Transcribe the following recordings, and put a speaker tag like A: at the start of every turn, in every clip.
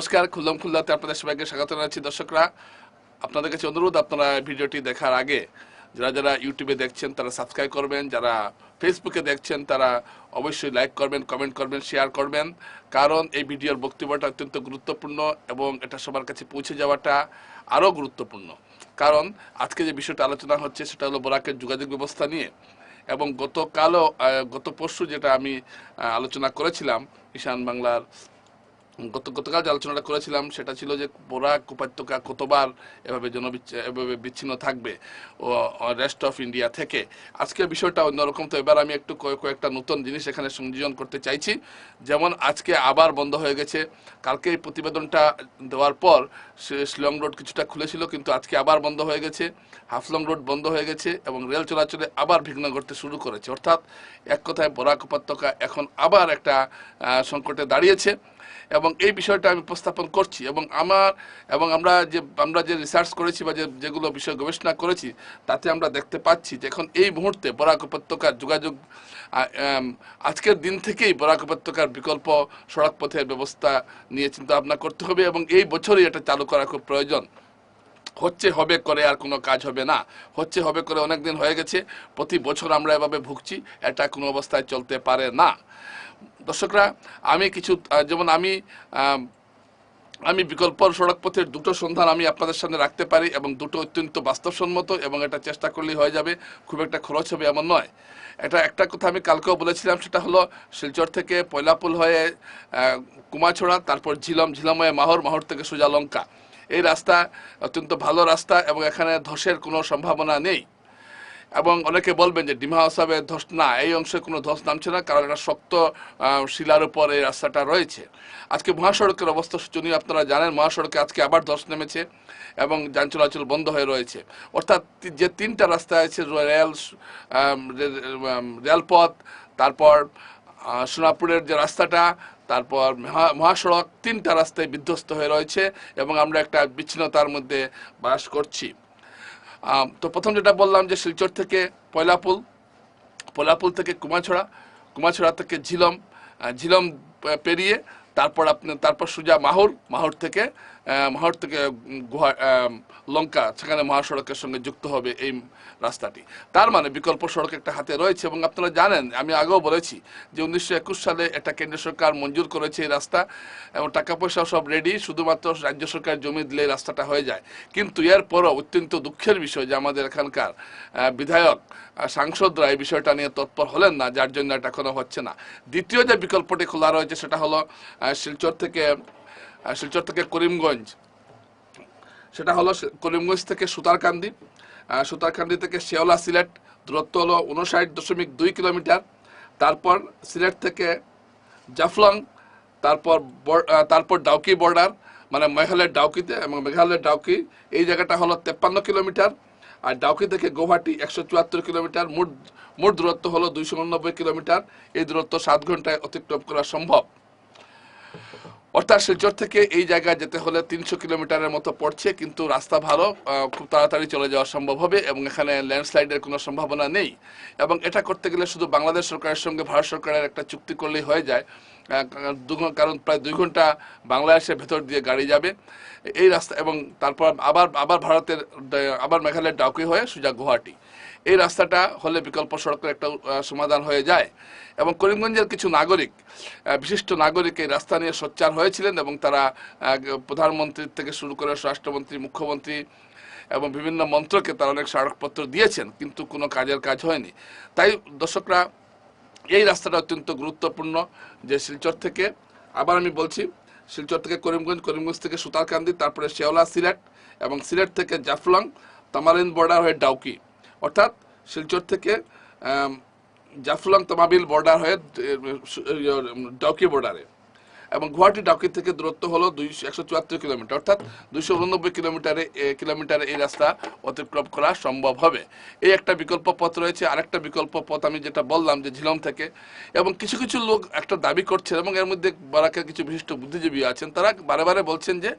A: নমস্কার খুল্লাম খুল্লাতে আপনাদের সবাইকে স্বাগত জানাচ্ছি। দর্শকরা, আপনাদের কাছে অনুরোধ, আপনারা ভিডিওটি দেখার আগে যারা যারা ইউটিউবে দেখছেন, তারা সাবস্ক্রাইব করবেন। যারা ফেসবুকে দেখছেন, তারা অবশ্যই লাইক করবেন, কমেন্ট করবেন, শেয়ার করবেন। কারণ এই ভিডিওর বক্তব্যটা অত্যন্ত গুরুত্বপূর্ণ এবং এটা সবার কাছে পৌঁছে যাওয়াটা আরও গুরুত্বপূর্ণ। কারণ আজকে যে বিষয়টা আলোচনা হচ্ছে, সেটা হলো বরাকের যোগাযোগ ব্যবস্থা নিয়ে এবং গতকালও গত পরশু যেটা আমি আলোচনা করেছিলাম, ঈশান বাংলার গতকাল যে আলোচনাটা করেছিলাম, সেটা ছিল যে বরাক উপত্যকা কতবার এভাবে জনবিচ্ছ এভাবে বিচ্ছিন্ন থাকবে ও রেস্ট অফ ইন্ডিয়া থেকে। আজকের বিষয়টা অন্যরকম। তো এবার আমি একটু কয়েক- কয়েকটা নতুন জিনিস এখানে সংযোজন করতে চাইছি। যেমন আজকে আবার বন্ধ হয়ে গেছে। কালকে এই প্রতিবেদনটা দেওয়ার পর শিলং রোড কিছুটা খুলেছিল, কিন্তু আজকে আবার বন্ধ হয়ে গেছে। হাফলং রোড বন্ধ হয়ে গেছে এবং রেল চলাচলে আবার বিঘ্ন ঘটতে শুরু করেছে। অর্থাৎ এক কথায় বরাক উপত্যকা এখন আবার একটা সংকটে দাঁড়িয়েছে। এবং এই বিষয়টা আমি উপস্থাপন করছি এবং আমার এবং আমরা যে আমরা যে রিসার্চ করেছি বা যে, যেগুলো বিষয় গবেষণা করেছি, তাতে আমরা দেখতে পাচ্ছি যে এখন এই মুহূর্তে বরাক উপত্যকার যোগাযোগ আজকের দিন থেকেই বরাক উপত্যকার বিকল্প সড়ক পথের ব্যবস্থা নিয়ে চিন্তা ভাবনা করতে হবে এবং এই বছরই এটা চালু করা খুব প্রয়োজন। হচ্ছে, হবে, করে আর কোনো কাজ হবে না। হচ্ছে, হবে, করে অনেক দিন হয়ে গেছে। প্রতি বছর আমরা এভাবে ভুগছি, এটা কোনো অবস্থায় চলতে পারে না। দর্শকরা, আমি কিছু যেমন আমি আমি বিকল্প সড়ক পথের দুটো সন্ধান আমি আপনাদের সামনে রাখতে পারি এবং দুটো অত্যন্ত বাস্তবসম্মত এবং এটা চেষ্টা করলেই হয়ে যাবে, খুব একটা খরচ হবে এমন নয়। এটা একটা কথা আমি কালকেও বলেছিলাম, সেটা হলো শিলচর থেকে পয়লাপুল হয়ে কুমাছড়া তারপর ঝিলম ঝিলম হয়ে মাহর মাহর থেকে সোজা লঙ্কা। এই রাস্তা অত্যন্ত ভালো রাস্তা এবং এখানে ধসের কোনো সম্ভাবনা নেই। এবং অনেকে বলবেন যে ডিমা হাসাবে ধস, না, এই অংশে কোনো ধস নামছে না, কারণ এটা শক্ত শিলার উপর এই রাস্তাটা রয়েছে। আজকে মহাসড়কের অবস্থা শোচনীয়, আপনারা জানেন, মহাসড়কে আজকে আবার ধস নেমেছে এবং যান চলাচল বন্ধ হয়ে রয়েছে। অর্থাৎ যে তিনটা রাস্তা আছে রেল রেলপথ, তারপর সোনাপুরের যে রাস্তাটা, তারপর মহাসড়ক, তিনটা রাস্তায় বিধ্বস্ত হয়ে রয়েছে এবং আমরা একটা বিচ্ছিন্নতার মধ্যে বাস করছি। তো প্রথম যেটা বললাম যে শিলচর থেকে পয়লাপুল পয়লাপুল থেকে কুমাছড়া কুমাছড়া থেকে ঝিলম ঝিলম পেরিয়ে তারপর আপনি, তারপর সুজা মাহুর মাহুর থেকে মাহুর থেকে গুহা লঙ্কা, সেখানে মহাসড়কের সঙ্গে যুক্ত হবে এই রাস্তাটি। তার মানে বিকল্প সড়ক একটা হাতে রয়েছে এবং আপনারা জানেন, আমি আগেও বলেছি যে উনিশশো একুশ সালে একটা কেন্দ্র সরকার মঞ্জুর করেছে এই রাস্তা এবং টাকা পয়সা সব রেডি শুধুমাত্র রাজ্য সরকার জমি দিলে রাস্তাটা হয়ে যায়। কিন্তু এরপরও অত্যন্ত দুঃখের বিষয় যে আমাদের এখানকার বিধায়ক সাংসদরা এই বিষয়টা নিয়ে তৎপর হলেন না, যার জন্য এটা এখনও হচ্ছে না। দ্বিতীয় যে বিকল্পটি খোলা রয়েছে সেটা হলো শিলচর থেকে শিলচর থেকে করিমগঞ্জ। সেটা হলো করিমগঞ্জ থেকে সুতারকান্দি। সুতারকান্দি থেকে শেওলা সিলেট। দূরত্ব হলো উনষাট দশমিক দুই কিলোমিটার। তারপর সিলেট থেকে জাফলং। তারপর তারপর ডাউকি বর্ডার মানে মেঘালয়ের ডাউকিতে এবং মেঘালয়ের ডাউকি। এই জায়গাটা হলো তেপ্পান্ন কিলোমিটার। আর ডাউকি থেকে গৌহাটি একশো চুয়াত্তর কিলোমিটার। মোট মোট দূরত্ব হলো দুইশো উননব্বই কিলোমিটার। এই দূরত্ব সাত ঘন্টায় অতিক্রম করা সম্ভব। অর্থাৎ শিলচর থেকে এই জায়গায় যেতে হলে তিনশো কিলোমিটারের মতো পড়ছে, কিন্তু রাস্তা ভালো খুব তাড়াতাড়ি চলে যাওয়া সম্ভব হবে এবং এখানে ল্যান্ডস্লাইডের কোনো সম্ভাবনা নেই। এবং এটা করতে গেলে শুধু বাংলাদেশ সরকারের সঙ্গে ভারত সরকারের একটা চুক্তি করলেই হয়ে যায়। কারণ প্রায় দুই ঘণ্টা বাংলাদেশের ভেতর দিয়ে গাড়ি যাবে। এই রাস্তা এবং তারপর আবার আবার ভারতের, আবার মেঘালয়ের ডাউকি হয়ে সোজা গুয়াহাটি। এই রাস্তাটা হলে বিকল্প সড়কের একটা সমাধান হয়ে যায়। এবং করিমগঞ্জের কিছু নাগরিক বিশিষ্ট নাগরিক এই রাস্তা নিয়ে সোচ্চার হয়েছিলেন এবং তারা আহ, প্রধানমন্ত্রী থেকে শুরু করে স্বরাষ্ট্রমন্ত্রী মুখ্যমন্ত্রী এবং বিভিন্ন মন্ত্রকে তারা অনেক স্মারকপত্র দিয়েছেন কিন্তু কোনো কাজের কাজ হয়নি। তাই দর্শকরা এই রাস্তাটা অত্যন্ত গুরুত্বপূর্ণ যে শিলচর থেকে আবার আমি বলছি শিলচর থেকে করিমগঞ্জ করিমগঞ্জ থেকে সুতারকান্দি তারপরে শেওলা সিলেট এবং সিলেট থেকে জাফলং তামারিন বর্ডার হয়ে ডাউকি। অর্থাৎ শিলচর থেকে জাফলং তামাবিল বর্ডার হয়ে আহ, ডাউকি বর্ডারে এবং গুয়াহাটি ডাউকি থেকে দূরত্ব হলো দুইশো একশো চুয়াত্তর কিলোমিটার। অর্থাৎ দুইশো উননব্বই কিলোমিটারে কিলোমিটারে এই রাস্তা অতিক্রম করা সম্ভব হবে। এই একটা বিকল্প পথ রয়েছে। আরেকটা বিকল্প পথ আমি যেটা বললাম যে ঝিলম থেকে। এবং কিছু কিছু লোক একটা দাবি করছেন এবং এর মধ্যে বারাকের কিছু বিশিষ্ট বুদ্ধিজীবী আছেন। তারা বারে বারে বলছেন যে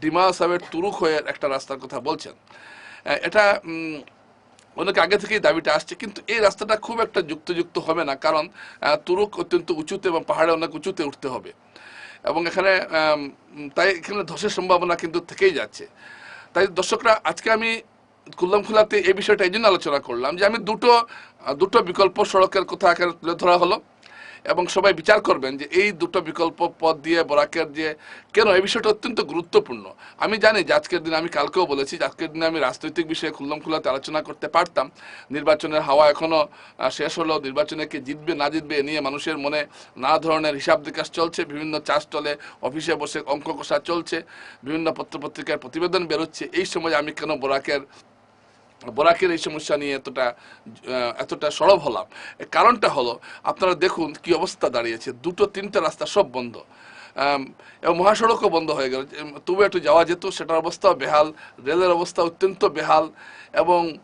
A: ডিমা সাহেবের তুরুক হয়ে একটা রাস্তার কথা বলছেন। এটা অনেক আগে থেকেই দাবিটা আসছে, কিন্তু এই রাস্তাটা খুব একটা যুক্তযুক্ত হবে না, কারণ তুরুক অত্যন্ত উঁচুতে এবং পাহাড়ে অনেক উঁচুতে উঠতে হবে। এবং এখানে তাই এখানে ধসের সম্ভাবনা কিন্তু থেকেই যাচ্ছে। তাই দর্শকরা, আজকে আমি কুল্লাম খোলাতে এই বিষয়টা এই জন্য আলোচনা করলাম যে আমি দুটো দুটো বিকল্প সড়কের কথা এখানে তুলে ধরা হলো। এবং সবাই বিচার করবেন যে এই দুটো বিকল্প পথ দিয়ে, বরাকের যে কেন? এই বিষয়টা অত্যন্ত গুরুত্বপূর্ণ। আমি জানি যে আজকের দিনে, আমি কালকেও বলেছি আজকের দিনে আমি রাজনৈতিক বিষয়ে খুল্লাম খুলাতে আলোচনা করতে পারতাম। নির্বাচনের হাওয়া এখনও শেষ হলো। নির্বাচনে কে জিতবে, না জিতবে, এ নিয়ে মানুষের মনে নানা ধরনের হিসাব নিকাশ চলছে। বিভিন্ন চাষ চলে অফিসে বসে অঙ্ক কষা চলছে। বিভিন্ন পত্রপত্রিকার প্রতিবেদন বেরোচ্ছে। এই সময় আমি কেন বরাকের বরাকের এই সমস্যা নিয়ে এতটা এতটা সরব হলাম। কারণটা হলো, আপনারা দেখুন কি অবস্থা দাঁড়িয়েছে। দুটো, তিনটা রাস্তা সব বন্ধ। এবং মহাসড়কও বন্ধ হয়ে গেল। তবু একটু যাওয়া যেত, সেটার অবস্থাও বেহাল, রেলের অবস্থা অত্যন্ত বেহাল এবং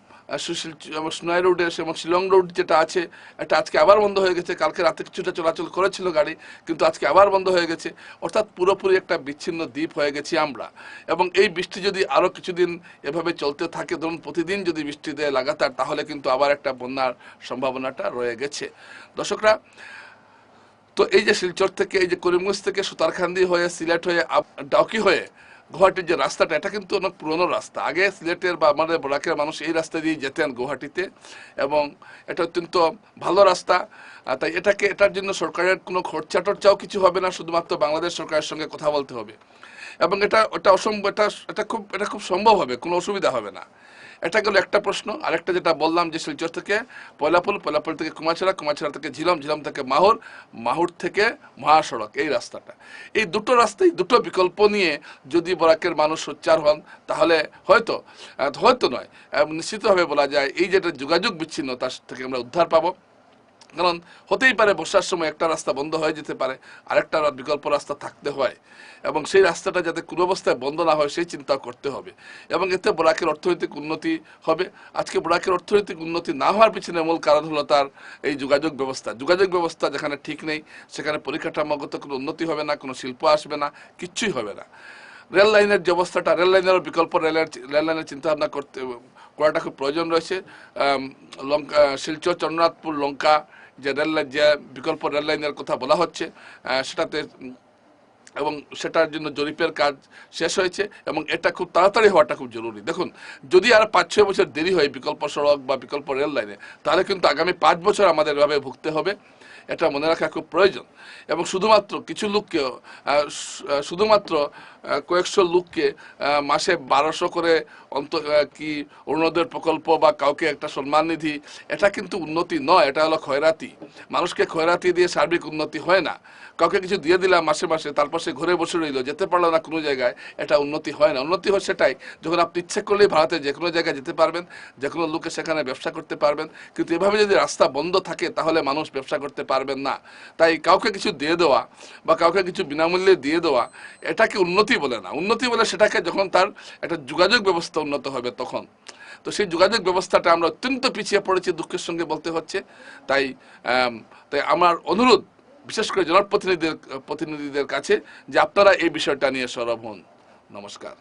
A: সুশীল, এবং সোনাই রোডে এবং শিলং রোড যেটা আছে, এটা আজকে আবার বন্ধ হয়ে গেছে। কালকে রাতে কিছুটা চলাচল করেছিল গাড়ি, কিন্তু আজকে আবার বন্ধ হয়ে গেছে। অর্থাৎ পুরোপুরি একটা বিচ্ছিন্ন দ্বীপ হয়ে গেছি আমরা। এবং এই বৃষ্টি যদি আরও কিছুদিন এভাবে চলতে থাকে, ধরুন প্রতিদিন যদি বৃষ্টি দেয় লাগাতার, তাহলে কিন্তু আবার একটা বন্যার সম্ভাবনাটা রয়ে গেছে। দর্শকরা, তো এই যে শিলচর থেকে, এই যে করিমগঞ্জ থেকে সুতারখান্দি হয়ে, সিলেট হয়ে ডাউকি হয়ে গুয়াহাটির যে রাস্তাটা, এটা কিন্তু অনেক পুরনো রাস্তা। আগে সিলেটের বা আমাদের বরাকের মানুষ এই রাস্তা দিয়ে যেতেন গুয়াহাটিতে, এবং এটা অত্যন্ত ভালো রাস্তা। তাই এটাকে, এটার জন্য সরকারের কোনো খরচা টর্চাও কিছু হবে না, শুধুমাত্র বাংলাদেশ সরকারের সঙ্গে কথা বলতে হবে। এবং এটা ওটা অসম্ভব, এটা এটা খুব এটা খুব সম্ভব হবে, কোনো অসুবিধা হবে না। এটা গেল একটা প্রশ্ন, আরেকটা যেটা বললাম যে শিলচর থেকে পয়লাপুল পয়লাপুল থেকে কুমাছড়া কুমাছড়া থেকে ঝিলম ঝিলম থেকে মাহুর মাহুর থেকে মহাসড়ক, এই রাস্তাটা। এই দুটো রাস্তায় দুটো বিকল্প নিয়ে যদি বরাকের মানুষ সোচ্চার হন, তাহলে হয়তো হয়তো নয় নিশ্চিতভাবে বলা যায় এই যেটা যোগাযোগ বিচ্ছিন্ন, তার থেকে আমরা উদ্ধার পাবো। কারণ হতেই পারে বর্ষার সময় একটা রাস্তা বন্ধ হয়ে যেতে পারে, আরেকটা বিকল্প রাস্তা থাকতে হয়। এবং সেই রাস্তাটা যাতে কোনো অবস্থায় বন্ধ না হয়, সেই চিন্তা করতে হবে। এবং এতে বোরাকের অর্থনৈতিক উন্নতি হবে। আজকে বোরাকের অর্থনৈতিক উন্নতি না হওয়ার পিছনে মূল কারণ হলো তার এই যোগাযোগ ব্যবস্থা। যোগাযোগ ব্যবস্থা যেখানে ঠিক নেই, সেখানে পরিকাঠামোগত কোনো উন্নতি হবে না, কোনো শিল্প আসবে না, কিচ্ছুই হবে না। রেল লাইনের যে অবস্থাটা, রেল লাইনেরও বিকল্প রেলের, রেল লাইনের চিন্তা ভাবনা করতে করাটা খুব প্রয়োজন রয়েছে। লঙ্কা শিলচর চন্দ্রনাথপুর লঙ্কা যে রেল যে বিকল্প রেল লাইনের কথা বলা হচ্ছে সেটাতে এবং সেটার জন্য জরিপের কাজ শেষ হয়েছে এবং এটা খুব তাড়াতাড়ি হওয়াটা খুব জরুরি। দেখুন যদি আর পাঁচ ছয় বছর দেরি হয় বিকল্প সড়ক বা বিকল্প রেল লাইনে তাহলে কিন্তু আগামী পাঁচ বছর আমাদের এভাবে ভুগতে হবে। এটা মনে রাখা খুব প্রয়োজন। এবং শুধুমাত্র কিছু লোককে আহ, শু- আহ, শুধুমাত্র কয়েকশো লোককে মাসে বারোশো করে অন্ত কি অরুণোদয় প্রকল্প বা কাউকে একটা সম্মান নিধি, এটা কিন্তু উন্নতি নয়, এটা হলো খয়রাতি মানুষকে খয়রাতি দিয়ে সার্বিক উন্নতি হয় না। কাউকে কিছু দিয়ে দিলাম মাসে মাসে, তারপর সে ঘরে বসে রইল, যেতে পারল না কোনো জায়গায়, এটা উন্নতি হয় না। উন্নতি হয় সেটাই, যখন আপনি ইচ্ছে করলেই ভারতে যে কোনো জায়গায় যেতে পারবেন, যে কোনো লোকে সেখানে ব্যবসা করতে পারবেন, কিন্তু এভাবে যদি রাস্তা বন্ধ থাকে, তাহলে মানুষ ব্যবসা করতে পারবেন না। তাই কাউকে কিছু দিয়ে দেওয়া বা কাউকে কিছু বিনামূল্যে দিয়ে দেওয়া, এটাকে উন্নতি বলে না। উন্নতি বলে সেটাকে যখন তার একটা যোগাযোগ ব্যবস্থা উন্নত হবে তখন। তো সেই যোগাযোগ ব্যবস্থাটা আমরা অত্যন্ত পিছিয়ে পড়েছি দুঃখের সঙ্গে বলতে হচ্ছে। তাই তাই আমার অনুরোধ বিশেষ করে জনপ্রতিনিধিদের, প্রতিনিধিদের কাছে যে আপনারা এই বিষয়টা নিয়ে সরব হন। নমস্কার।